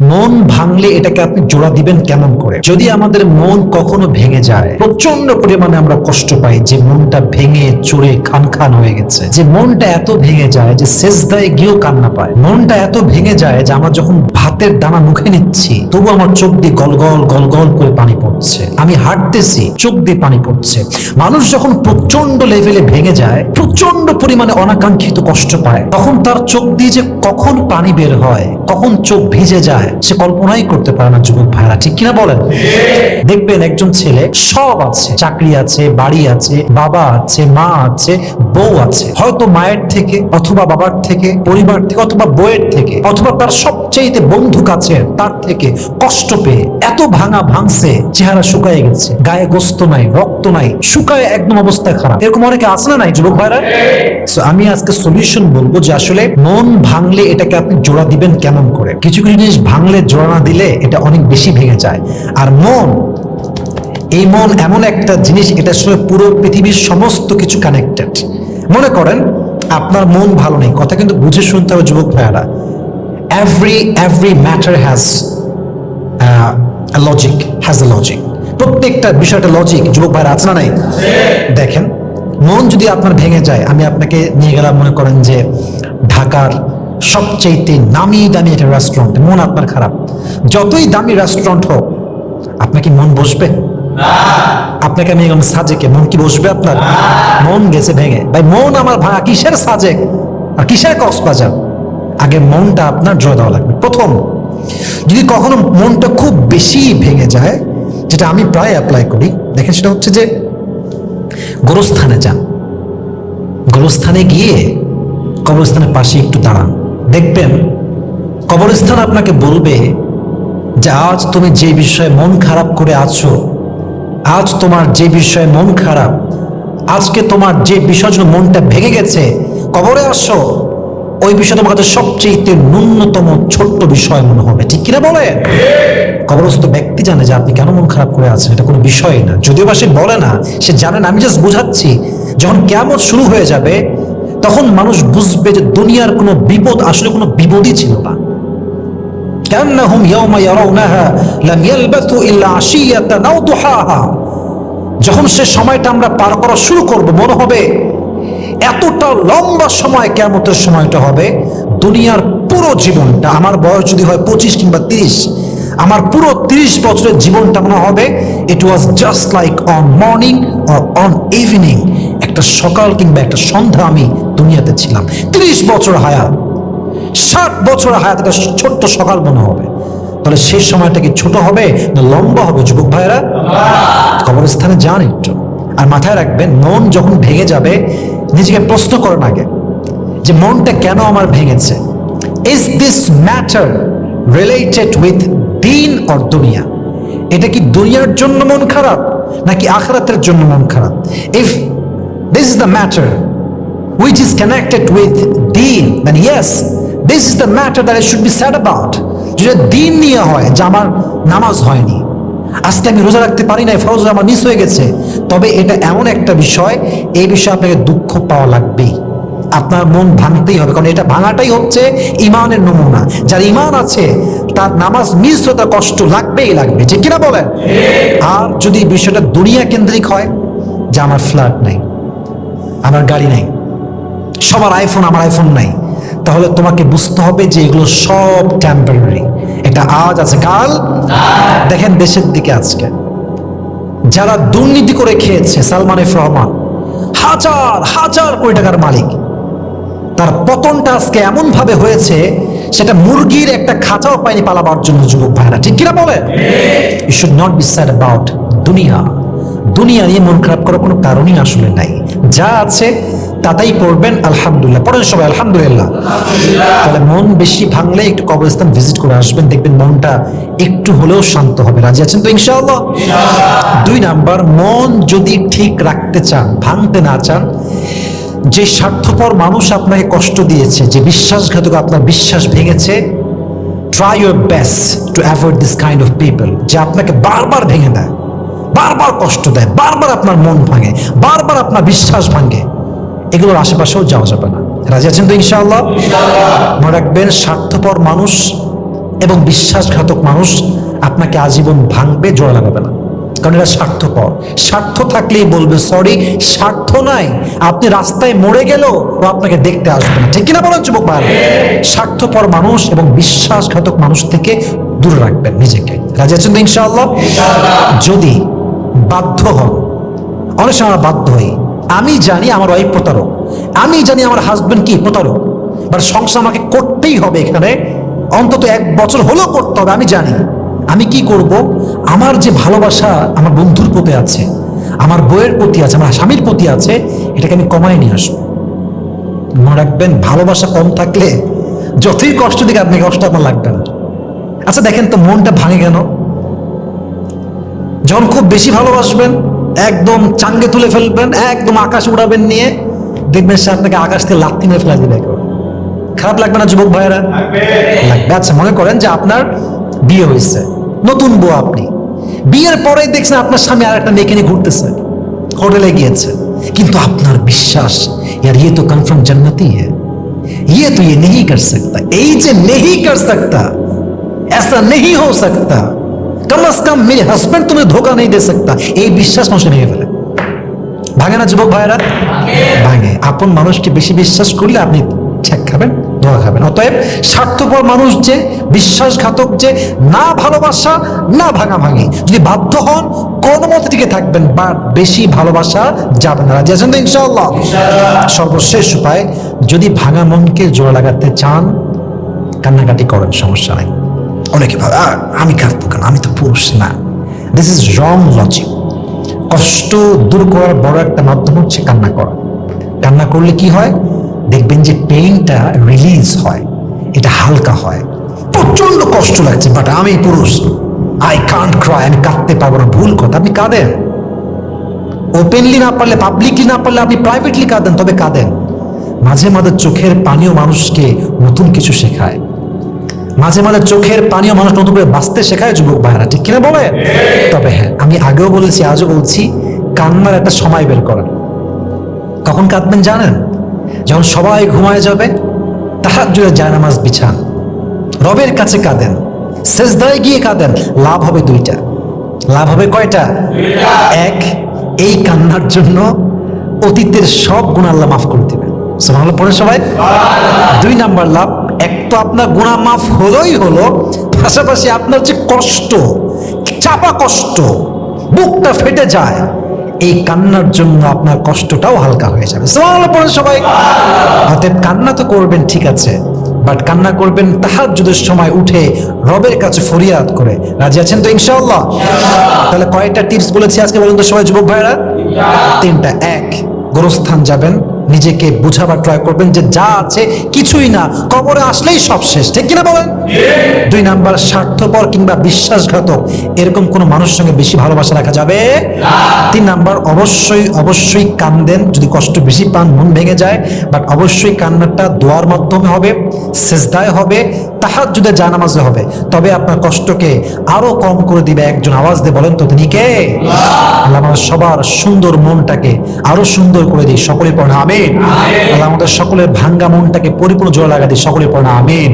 মন ভাঙলে এটাকে আপনি জোড়া দিবেন কেমন করে? যদি আমাদের মন কখনো ভেঙে যায় প্রচণ্ড পরিমাণে আমরা কষ্ট পাই যে মনটা ভেঙে চুরে খান খান হয়ে গেছে। যে মনটা এত ভেঙে যায় যে শেষদায় গিয়েও কান্না পায়। মনটা এত ভেঙে যায় যে আমরা যখন ভাতের দানা মুখে নিচ্ছি, তবু আমার চোখ দিয়ে গলগল গলগল করে পানি পড়ছে। আমি হাঁটতেছি, চোখ দিয়ে পানি পড়ছে। মানুষ যখন প্রচণ্ড লেভেলে ভেঙে যায় প্রচণ্ড পরিমাণে অনাকাঙ্ক্ষিত কষ্ট পায়, তখন তার চোখ দিয়ে যে কখন পানি বের হয় কখন চোখ ভিজে যায়। সে কল্পনাই করতে পারে না, যুবক ভাইরা ঠিক কিনা বলেন? দেখবেন একজন ছেলে, সব আছে, চাকরি আছে, বাড়ি আছে, বাবা আছে, মা আছে, বউ আছে। হয়তো মায়ের থেকে, অথবা বাবার থেকে, পরিবার থেকে, অথবা বইয়ের থেকে, অথবা তার সবচেয়ে বন্ধু কাছে তার থেকে কষ্ট পেয়ে এত ভাঙা ভাঙছে, চেহারা শুকায় গেছে। গায়ে গোস্ত নাই, রক্ত নাই, শুকায় একদম অবস্থা খারাপ। এরকম অনেকে আছে না নাই, যুবক ভাইরা আমি আজকে সলিউশন বলব যে আসলে মন ভাঙলে এটাকে আপনি জোড়া দিবেন কেমন করে? কিছু কিছু জিনিস ভাঙলে জোড়া না দিলে এটা অনেক বেশি ভেঙে যায়। আর মন, এই মন এমন একটা জিনিস এটার সঙ্গে পুরো পৃথিবীর সমস্ত কিছু কানেক্টেড মনে করেন, আপনার মন ভালো নেই, কথা কিন্তু বুঝে শুনতে হবে যুবক ভাইয়ারা। Every every matter has logic has a logic প্রত্যেকটা বিষয়টা লজিক যুবক ভাইরা আছে না নাই? দেখেন, মন যদি আপনার ভেঙে যায়, আমি আপনাকে নিয়ে গেলাম মনে করেন যে ঢাকার সবচেয়ে নামি দামি একটা রেস্টুরেন্ট মন আপনার খারাপ। যতই দামি রেস্টুরেন্ট হোক আপনার কি মন বসবে। আপনাকে আমি এরকম সাজেকে, মন কি বসবে আপনার? মন গেছে ভেঙে। ভাই, মন আমার ভাঙা কিসের সাজেক? আর কিসের কক্সবাজার? আগে মনটা আপনার জয় দেওয়া লাগবে। প্রথম, যদি কখনো মনটা খুব বেশি ভেঙে যায়, যেটা আমি প্রায় অ্যাপ্লাই করি, দেখেন সেটা হচ্ছে যে, গোরস্থানে যান। গোরস্থানে গিয়ে কবরস্থানের পাশে একটু দাঁড়ান। দেখবেন, কবরস্থান আপনাকে বলবে যে আজ তুমি যে বিষয়ে মন খারাপ করে আছো, আজ তোমার যে বিষয়ে মন খারাপ, আজকে তোমার যে বিষয় মনটা ভেঙে গেছে, কবরে আসো। ওই বিষয়টা তোমার কাছে সবচেয়ে ন্যূনতম ছোট্ট বিষয় মনে হবে। ঠিক কিনা বলে কবরস্থ ব্যক্তি জানে যে আপনি কেন মন খারাপ করে আছেন, এটা কোনো বিষয় না। যদিও বা সে বলে না, সে জানে না, আমি জাস্ট বোঝাচ্ছি, যখন কেমন শুরু হয়ে যাবে তখন মানুষ বুঝবে যে দুনিয়ার কোনো বিপদ আসলে কোনো বিপদই ছিল না كأنهم يوم يرونها لم يلبثوا إلا عشية أو ضحاها যখন সে সময়টা আমরা পার করা শুরু করব মনে হবে এতটা লম্বা সময় কেমতের সময়টা হবে দুনিয়ার পুরো জীবনটা আমার বয়স যদি হয় পঁচিশ কিংবা তিরিশ আমার পুরো তিরিশ বছরের জীবনটা মনে হবে। It was just like on morning or on evening একটা সকাল কিংবা একটা সন্ধ্যা আমি দুনিয়াতে ছিলাম। তিরিশ বছর হায়াত, ষাট বছর হায়াত একটা ছোট্ট সকাল মনে হবে। তাহলে সেই সময়টা কি ছোট হবে না লম্বা হবে, যুবক ভাইরা কবরস্থানে যান একটু। আর মাথায় রাখবেন, মন যখন ভেঙে যাবে, নিজেকে প্রশ্ন করেন আগে যে মনটা কেন আমার ভেঙেছে? Is this matter related with দিন অর দুনিয়া। এটা কি দুনিয়ার জন্য মন খারাপ নাকি আখরাতের জন্য মন খারাপ? If this is the matter which is connected with deen, then yes, this is the matter that I should be sad about. যদি দিন নিয়ে হয় যে আমার নামাজ হয়নি আজকে আমি রোজা রাখতে পারি না ফরজ আমার মিস হয়ে গেছে তবে এটা এমন একটা বিষয় এই বিষয়ে আপনাকে দুঃখ পাওয়া লাগবেই। আপনার মন ভাঙতেই হবে কারণ এটা ভাঙাটাই হচ্ছে ইমানের নমুনা। যার ইমান আছে তার নামাজ মিস হতে কষ্ট লাগবেই লাগবে ঠিক কিনা বলেন? আর যদি বিষয়টা দুনিয়া কেন্দ্রিক হয় যে আমার ফ্ল্যাট নাই আমার গাড়ি নাই সবার আইফোন আমার আইফোন নাই তাহলে তোমাকে বুঝতে হবে যে এগুলো সব টেম্পোরারি এটা আজ আছে কাল? দেখেন দেশের দিকে আজকে। যারা দুর্নীতি করে খেয়েছে সালমান এফ রহমান হাজার হাজার কোটি টাকার মালিক তার পতনটা আজকে এমন ভাবে হয়েছে সেটা মুরগির একটা খাঁচাও পায়নি পালাবার জন্য যুবক ভাইরা ঠিক কিনা বলে you should not be sad about দুনিয়া। দুনিয়া নিয়ে মন খারাপ করার কোনো কারণই আসলে নাই। যা আছে তাতেই পড়বেন আলহামদুলিল্লাহ। পড়েন সবাই আলহামদুলিল্লাহ। তাহলে মন বেশি ভাঙলে একটু কবরস্থান ভিজিট করে আসবেন দেখবেন মনটা একটু হলেও শান্ত হবে। রাজি আছেন তো ইনশাআল্লাহ। দুই নাম্বার মন যদি ঠিক রাখতে চান ভাঙতে না চান যে স্বার্থপর মানুষ আপনাকে কষ্ট দিয়েছে যে বিশ্বাসঘাতক আপনার বিশ্বাস ভেঙেছে try your best to avoid this kind of people যে আপনাকে বারবার ভেঙে দেয় বারবার কষ্ট দেয় বারবার আপনার মন ভাঙে বারবার আপনার বিশ্বাস ভাঙে। এগুলোর আশেপাশেও যাওয়া যাবে না। রাজি আছেন তো ইনশাআল্লাহ। মনে রাখবেন স্বার্থপর মানুষ এবং বিশ্বাসঘাতক মানুষ আপনাকে আজীবন ভাঙবে জোড়া লাগাবে না। কারণ এটা স্বার্থপর। স্বার্থ থাকলেই বলবে সরি স্বার্থ নাই। আপনি রাস্তায় মরে গেলেও ও আপনাকে দেখতে আসবে না। ঠিক কিনা বলেন যুবক ভাই? স্বার্থপর মানুষ এবং বিশ্বাসঘাতক মানুষ থেকে দূরে রাখবেন নিজেকে। রাজি আছেন তো ইনশাআল্লাহ? যদি বাধ্য হন অনেক সময় আমরা বাধ্য হই। আমি জানি আমার ওয়াইফ প্রতারক। আমি জানি আমার হাজবেন্ড কি? প্রতারক। বাট সংসার আমাকে করতেই হবে এখানে। অন্তত এক বছর হলেও করতে হবে আমি জানি। আমি কি করব? আমার যে ভালোবাসা আমার বন্ধুর প্রতি আছে আমার বইয়ের প্রতি আছে আমার স্বামীর প্রতি আছে এটাকে আমি কমায় নিয়ে আসব। মনে রাখবেন ভালোবাসা কম থাকলে যতই কষ্ট দিকে আপনি কষ্ট আপনার লাগবে না। আচ্ছা দেখেন তো মনটা ভাঙে কেন? যখন খুব বেশি ভালোবাসবেন একদম চাঙ্গে তুলে ফেলবেন একদম আকাশ উড়াবেন নিয়ে দেখবেন সে আপনাকে আকাশ থেকে লাত্তি মেরে ফেলা দিবে খারাপ লাগবে না যুবক ভাইয়েরা? লাগবে। আচ্ছা মনে করেন যে আপনার বিয়ে হয়েছে নতুন বউ আপনি বিয়ের পরেই দেখছেন আপনার স্বামী আর একটা মেয়েকে নিয়ে ঘুরতেছে হোটেলে গিয়েছে কিন্তু আপনার বিশ্বাস यार ये तो कन्फर्म जन्नती है ये तो ये नहीं कर सकता এই যে नहीं कर सकता ऐसा नहीं हो सकता कम अज कम मेरे हस्बैंड तुम्हें धोखा नहीं दे सकता এই বিশ্বাস মানুষ ভেঙে ফেলে ভাঙে না যুবক ভাইরা ভাঙে আপন মানুষকে বেশি বিশ্বাস করলে আপনি ঠেক খাবেন ধোয়া খাবেন। অতএব স্বার্থপর মানুষ যে বিশ্বাসঘাতক যে না ভালোবাসা না ভাঙা ভাঙি যদি বাধ্য হন কোন মতে টিকে থাকবেন বা বেশি ভালোবাসা যাবে না। রাজি আছেন তো ইনশাআল্লাহ? সর্বশেষ উপায় যদি ভাঙা মনকে জোড়া লাগাতে চান কান্নাকাটি করেন সমস্যা নাই। অনেকে ভাবে "আহ, আমি কাঁদবো কেন? আমি তো পুরুষ না। দিস ইজ রং লজিক কষ্ট দূর করার বড় একটা মাধ্যম হচ্ছে কান্না করা। কান্না করলে কি হয়? দেখবেন যে পেইনটা রিলিজ হয়, এটা হালকা হয়। প্রচণ্ড কষ্ট লাগছে বাট আমি পুরুষ। আই কান্ট ক্রাই আমি কাঁদতে পারব না, ভুল কথা, আপনি কাঁদেন। ওপেনলি না পারলে পাবলিকলি না পারলে আপনি প্রাইভেটলি কাঁদেন, তবে কাঁদেন। মাঝে মাঝে চোখের পানীয় মানুষকে নতুন কিছু শেখায়। মাঝে মাঝে চোখের পানীয় মানুষ নতুন করে বাঁচতে শেখায়, যুবক ভাইরা ঠিক কিনা বলে তবে হ্যাঁ আমি আগেও বলেছি, আজও বলছি, কান্নার একটা সময় বের করেন। কখন কাঁদবেন জানেন? যখন সবাই ঘুমায় যাবে তাহার জুড়ে জায়নামাজ বিছান। রবের কাছে কাঁদেন শেষদায় গিয়ে কাঁদেন লাভ হবে দুইটা। লাভ হবে কয়টা? এক এই কান্নার জন্য অতীতের সব গুণ আল্লাহ মাফ করে দিবেন। সুবহানাল্লাহ পড়ে সবাই। দুই নাম্বার লাভ এক তো আপনার গুণা মাফ হলোই হলো পাশাপাশি আপনার যে কষ্ট চাপা কষ্ট বুকটা ফেটে যায় এই কান্নার জন্য আপনার কষ্টটাও হালকা হয়ে যাবে। সবাই। অতএব কান্না তো করবেন, ঠিক আছে। বাট কান্না করবেন তাহার যুদ্ধের সময় উঠে রবের কাছে ফরিয়াদ করে। রাজি আছেন তো ইনশাআল্লাহ? তাহলে কয়েকটা টিপস বলেছি আজকে বলুন তো সবাই, যুবক ভাইরা তিনটা। এক, গোরস্থান যাবেন। নিজেকে বুঝাবার ট্রাই করবেন যে যা আছে কিছুই না। কবরে আসলেই সব শেষ ঠিক কিনা বলেন? দুই নাম্বার স্বার্থপর কিংবা বিশ্বাসঘাতক। এরকম কোনো মানুষের সঙ্গে বেশি ভালোবাসা রাখা যাবে? তিন নাম্বার অবশ্যই অবশ্যই কান্দেন। যদি কষ্ট বেশি পান মন ভেঙে যায়। বাট অবশ্যই কান্নাটা দোয়ার মাধ্যমে হবে সেজদায় হবে তাহার যদি জানামাজে হবে। তবে আপনার কষ্টকে আরও কম করে দিবে একজন। আওয়াজ দিয়ে বলেন তো তিনি কে? আল্লাহ। সবার সুন্দর মনটাকে আরও সুন্দর করে দিই। সকলে পড়া আমিন। আল্লাহ আমাদের সকলের ভাঙ্গা মনটাকে পরিপূর্ণ জোর লাগাতে সকলের সকলে পড়া আমিন।